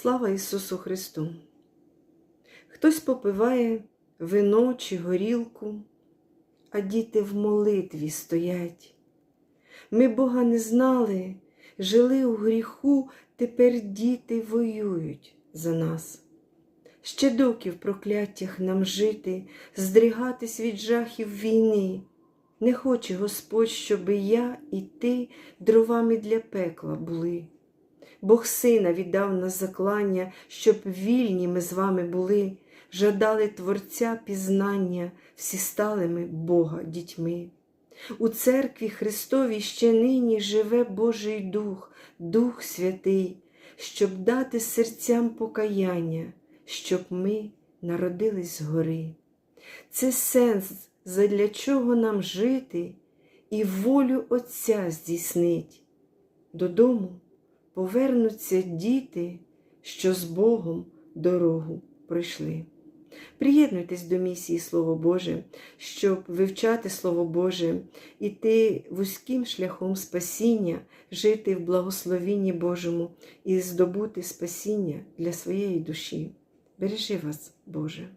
Слава Ісусу Христу! Хтось попиває вино чи горілку, а діти в молитві стоять. Ми Бога не знали, жили у гріху, тепер діти воюють за нас. Ще доки в прокляттях нам жити, здригатись від жахів війни. Не хоче Господь, щоби я і ти дровами для пекла були. Бог сина віддав нас заклання, щоб вільні ми з вами були, жадали Творця пізнання, всі стали ми Бога дітьми. У церкві Христовій ще нині живе Божий Дух, Дух Святий, щоб дати серцям покаяння, щоб ми народились згори. Це сенс, задля чого нам жити і волю Отця здійснить. Додому повернуться діти, що з Богом дорогу пройшли. Приєднуйтесь до місії Слово Боже, щоб вивчати Слово Боже, іти вузьким шляхом спасіння, жити в благословінні Божому і здобути спасіння для своєї душі. Бережи вас, Боже!